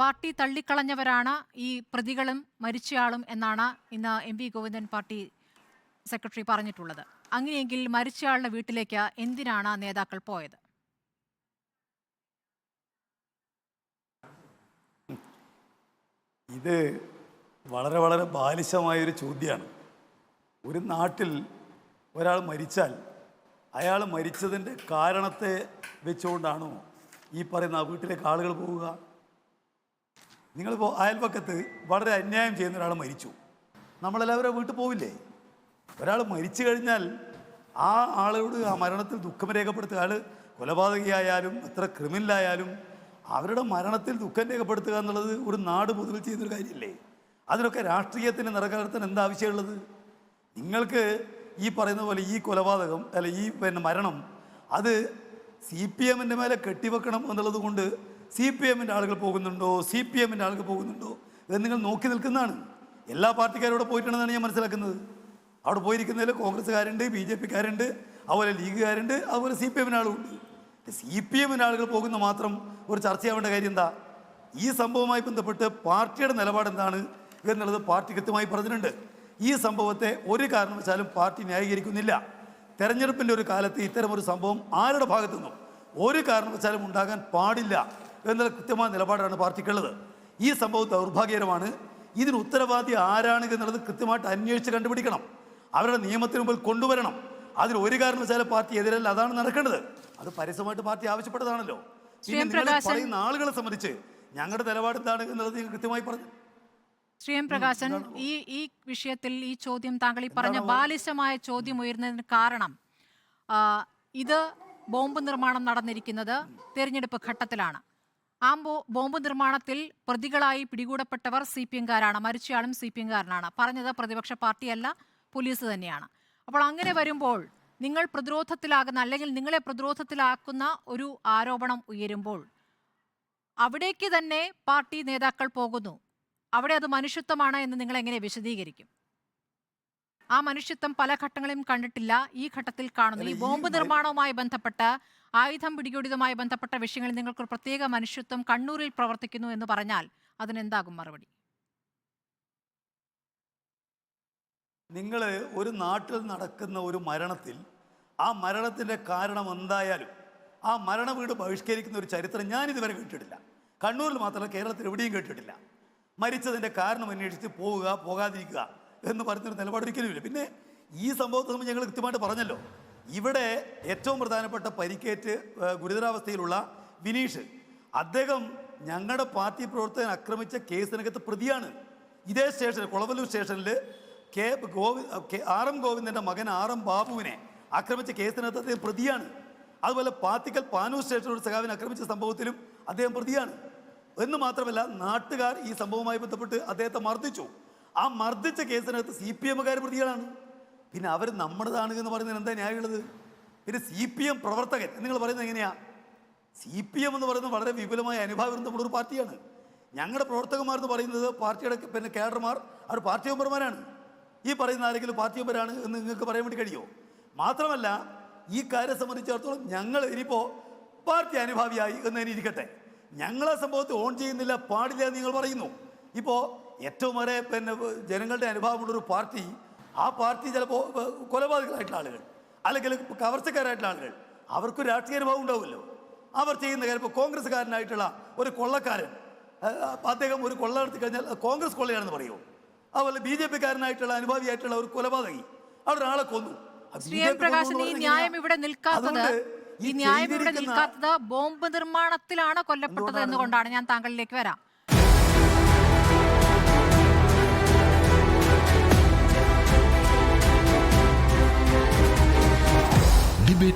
Party തള്ളിക്കളഞ്ഞവരാണ് ഈ പ്രതികളും മരിച്ചയാളും എന്നാണ് ഇന്ന് M V Govindan party secretary പറഞ്ഞിട്ടുള്ളത്. അങ്ങനെയെങ്കിൽ മരിച്ചയാളുടെ വീട്ടിലേക്ക് എന്തിനാണ് നേതാക്കൾ പോയത്? ഇത് വളരെ വളരെ ബാലിശമായൊരു ചോദ്യമാണ് ഒരു നാട്ടിൽ ഒരാൾ മരിച്ചാൽ അയാൾ മരിച്ചതിന്റെ കാരണത്തെ വെച്ചുകൊണ്ടാണോ ഈ പറയുന്ന ആ വീട്ടിലേക്ക് ആളുകൾ പോവുക? നിങ്ങളിപ്പോൾ അയൽപക്കത്ത് വളരെ അന്യായം ചെയ്യുന്ന ഒരാൾ മരിച്ചു. നമ്മളെല്ലാവരും വീട്ടിൽ പോവില്ലേ? ഒരാൾ മരിച്ചു കഴിഞ്ഞാൽ ആ ആളോട് ആ മരണത്തിൽ ദുഃഖം രേഖപ്പെടുത്തുക ആൾ കൊലപാതകയായാലും എത്ര ക്രിമിനലായാലും അവരുടെ മരണത്തിൽ ദുഃഖം രേഖപ്പെടുത്തുക എന്നുള്ളത് ഒരു നാട് പൊതുവിൽ ചെയ്യുന്നൊരു കാര്യമില്ലേ അതിനൊക്കെ രാഷ്ട്രീയത്തിന് നിറകലർത്താൻ എന്താ ആവശ്യമുള്ളത്? നിങ്ങൾക്ക് ഈ പറയുന്ന പോലെ ഈ കൊലപാതകം അല്ല ഈ പിന്നെ മരണം അത് സി പി എമ്മിന്റെ മേലെ കെട്ടിവെക്കണം എന്നുള്ളത് കൊണ്ട് സി പി എമ്മിന്റെ ആളുകൾ പോകുന്നുണ്ടോ? സി പി എമ്മിന്റെ ആളുകൾ പോകുന്നുണ്ടോ? ഇത് നിങ്ങൾ നോക്കി നിൽക്കുന്നതാണ്. എല്ലാ പാർട്ടിക്കാരും അവിടെ പോയിട്ടുണ്ടെന്നാണ് ഞാൻ മനസ്സിലാക്കുന്നത്. അവിടെ പോയിരിക്കുന്നതിൽ കോൺഗ്രസ്സുകാരുണ്ട് ബി ജെ പിക്കാരുണ്ട് അതുപോലെ ലീഗുകാരുണ്ട് അതുപോലെ സി പി എമ്മിന്റെ ആളുമുണ്ട് സി പി എമ്മിന്റെ ആളുകൾ പോകുന്ന മാത്രം ഒരു ചർച്ചയാവേണ്ട കാര്യം എന്താ? ഈ സംഭവവുമായി ബന്ധപ്പെട്ട് പാർട്ടിയുടെ നിലപാട് എന്താണ് എന്നുള്ളത് പാർട്ടി കൃത്യമായി പറഞ്ഞിട്ടുണ്ട്. ഈ സംഭവത്തെ ഒരു കാരണവശാലും പാർട്ടി ന്യായീകരിക്കുന്നില്ല. തെരഞ്ഞെടുപ്പിന്റെ ഒരു കാലത്ത് ഇത്തരമൊരു സംഭവം ആരുടെ ഭാഗത്തു നിന്നും ഒരു കാരണവശാലും ഉണ്ടാകാൻ പാടില്ല. എന്നുള്ള കൃത്യമായ നിലപാടാണ് പാർട്ടിക്കുള്ളത്. ഈ സംഭവം ദൗർഭാഗ്യകരമാണ്. ഇതിന് ഉത്തരവാദി ആരാണ് എന്നുള്ളത് കൃത്യമായിട്ട് അന്വേഷിച്ച് കണ്ടുപിടിക്കണം. അവരുടെ നിയമത്തിന് മുമ്പിൽ കൊണ്ടുവരണം. അതിൽ ഒരു കാരണവശാലും പാർട്ടി എതിരല്ല. അതാണ് നടക്കേണ്ടത്. അത് പരസ്യമായിട്ട് പാർട്ടി ആവശ്യപ്പെട്ടതാണല്ലോ. പിന്നെ നിങ്ങൾ പറയുന്ന ആളുകളെ സംബന്ധിച്ച് ഞങ്ങളുടെ നിലപാട് എന്താണ് എന്നുള്ളത് കൃത്യമായി പറഞ്ഞു. ശ്രീ എം പ്രകാശൻ ഈ ഈ വിഷയത്തിൽ ഈ ചോദ്യം താങ്കൾ ഈ പറഞ്ഞ ബാലിശമായ ചോദ്യം ഉയരുന്നതിന് കാരണം ഇത് ബോംബ് നിർമ്മാണം നടന്നിരിക്കുന്നത് തെരഞ്ഞെടുപ്പ് ഘട്ടത്തിലാണ്. ആ ബോംബ് നിർമ്മാണത്തിൽ പ്രതികളായി പിടികൂടപ്പെട്ടവർ സി പി എംകാരാണ്. മരിച്ചയാളും സി പി എംകാരനാണ്. പറഞ്ഞത് പ്രതിപക്ഷ പാർട്ടിയല്ല പോലീസ് തന്നെയാണ്. അപ്പോൾ അങ്ങനെ വരുമ്പോൾ നിങ്ങൾ പ്രതിരോധത്തിലാകുന്ന അല്ലെങ്കിൽ നിങ്ങളെ പ്രതിരോധത്തിലാക്കുന്ന ഒരു ആരോപണം ഉയരുമ്പോൾ അവിടേക്ക് തന്നെ പാർട്ടി നേതാക്കൾ പോകുന്നു. അവിടെ അത് മനുഷ്യത്വമാണ് എന്ന് നിങ്ങൾ എങ്ങനെ വിശദീകരിക്കും? ആ മനുഷ്യത്വം പല ഘട്ടങ്ങളിലും കണ്ടിട്ടില്ല. ഈ ഘട്ടത്തിൽ കാണുന്നു. ഈ ബോംബ് നിർമ്മാണവുമായി ബന്ധപ്പെട്ട് ആയുധം പിടികൂടിയതുമായി ബന്ധപ്പെട്ട വിഷയങ്ങളിൽ നിങ്ങൾക്ക് ഒരു പ്രത്യേക മനുഷ്യത്വം കണ്ണൂരിൽ പ്രവർത്തിക്കുന്നു എന്ന് പറഞ്ഞാൽ അതിനെന്താകും മറുപടി? നിങ്ങൾ ഒരു നാട്ടിൽ നടക്കുന്ന ഒരു മരണത്തിൽ ആ മരണത്തിന്റെ കാരണം എന്തായാലും ആ മരണ വീട് ബഹിഷ്കരിക്കുന്ന ഒരു ചരിത്രം ഞാൻ ഇതുവരെ കേട്ടിട്ടില്ല. കണ്ണൂരിൽ മാത്രമല്ല കേരളത്തിൽ എവിടെയും കേട്ടിട്ടില്ല. മരിച്ചതിന്റെ കാരണം അന്വേഷിച്ച് പോവുക പോകാതിരിക്കുക. എന്ന് പറഞ്ഞൊരു നിലപാട് ഒരിക്കലുമില്ല പിന്നെ ഈ സംഭവത്തെ നമ്മൾ ഞങ്ങൾ കൃത്യമായിട്ട് പറഞ്ഞല്ലോ. ഇവിടെ ഏറ്റവും പ്രധാനപ്പെട്ട പരിക്കേറ്റ് ഗുരുതരാവസ്ഥയിലുള്ള വിനീഷ്. അദ്ദേഹം ഞങ്ങളുടെ പാർട്ടി പ്രവർത്തകൻ ആക്രമിച്ച കേസിനകത്ത് പ്രതിയാണ്. ഇതേ സ്റ്റേഷനിൽ കുളവല്ലൂർ സ്റ്റേഷനിൽ കെ ഗോവി കെ ആർ എം ഗോവിന്ദന്റെ മകൻ ആർ എം ബാബുവിനെ ആക്രമിച്ച കേസിനകത്ത് അദ്ദേഹം പ്രതിയാണ്. അതുപോലെ പാത്തിക്കൽ പാനൂർ സ്റ്റേഷനിൽ സഖാവിനെ ആക്രമിച്ച സംഭവത്തിലും അദ്ദേഹം പ്രതിയാണ്. എന്ന് മാത്രമല്ല നാട്ടുകാർ ഈ സംഭവവുമായി ബന്ധപ്പെട്ട് അദ്ദേഹത്തെ മർദ്ദിച്ചു. ആ മർദ്ദിച്ച കേസിനകത്ത് സി പി എമ്മുകാർ പ്രതികളാണ്. പിന്നെ അവർ നമ്മുടേതാണ് എന്ന് പറയുന്നത് എന്താ ന്യായമുള്ളത്? പിന്നെ സി പി എം പ്രവർത്തകൻ നിങ്ങൾ പറയുന്നത് എങ്ങനെയാ? സി പി എം എന്ന് പറയുന്നത് വളരെ വിപുലമായ അനുഭാവം ഒരു പാർട്ടിയാണ്. ഞങ്ങളുടെ പ്രവർത്തകന്മാർ എന്ന് പറയുന്നത് പാർട്ടിയുടെ പിന്നെ കേഡർമാർ അവർ പാർട്ടി മെമ്പർമാരാണ്. ഈ പറയുന്ന ആരെങ്കിലും പാർട്ടി മെമ്പറാണ് എന്ന് നിങ്ങൾക്ക് പറയാൻ വേണ്ടി കഴിയുമോ? മാത്രമല്ല ഈ കാര്യം സംബന്ധിച്ചിടത്തോളം ഞങ്ങൾ ഇനിയിപ്പോൾ പാർട്ടി അനുഭാവിയായി എന്ന് തന്നെ ഇരിക്കട്ടെ. ഞങ്ങളെ സംഭവത്തെ ഓൺ ചെയ്യുന്നില്ല പാടില്ല എന്ന് നിങ്ങൾ പറയുന്നു. ഇപ്പോൾ ഏറ്റവും വരെ പിന്നെ ജനങ്ങളുടെ അനുഭാവമുള്ളൊരു പാർട്ടി ആ പാർട്ടി ചിലപ്പോൾ കൊലപാതകരായിട്ടുള്ള ആളുകൾ അല്ലെങ്കിൽ കവർച്ചക്കാരായിട്ടുള്ള ആളുകൾ. അവർക്ക് രാഷ്ട്രീയ അനുഭവം ഉണ്ടാവുമല്ലോ. അവർ ചെയ്യുന്ന കാര്യം ഇപ്പോൾ കോൺഗ്രസ്സുകാരനായിട്ടുള്ള ഒരു കൊള്ളക്കാരൻ അദ്ദേഹം ഒരു കൊള്ള നടത്തി കഴിഞ്ഞാൽ കോൺഗ്രസ് കൊള്ളയാണെന്ന് പറയുമോ? അതുപോലെ ബി ജെ പിക്കാരനായിട്ടുള്ള അനുഭാവിയായിട്ടുള്ള ഒരു കൊലപാതകി അവിടെ ഒരാളെ കൊന്നു. ആ ശ്രീ BJP എം പ്രകാശൻ ഈ ന്യായം ഇവിടെ നിൽക്കാത്തത് ഈ ന്യായം ഇവിടെ നിൽക്കാത്തത് ബോംബ് നിർമ്മാണത്തിലാണ് കൊല്ലപ്പെട്ടത് എന്നുകൊണ്ടാണ്. ഞാൻ താങ്കളിലേക്ക് വരാം.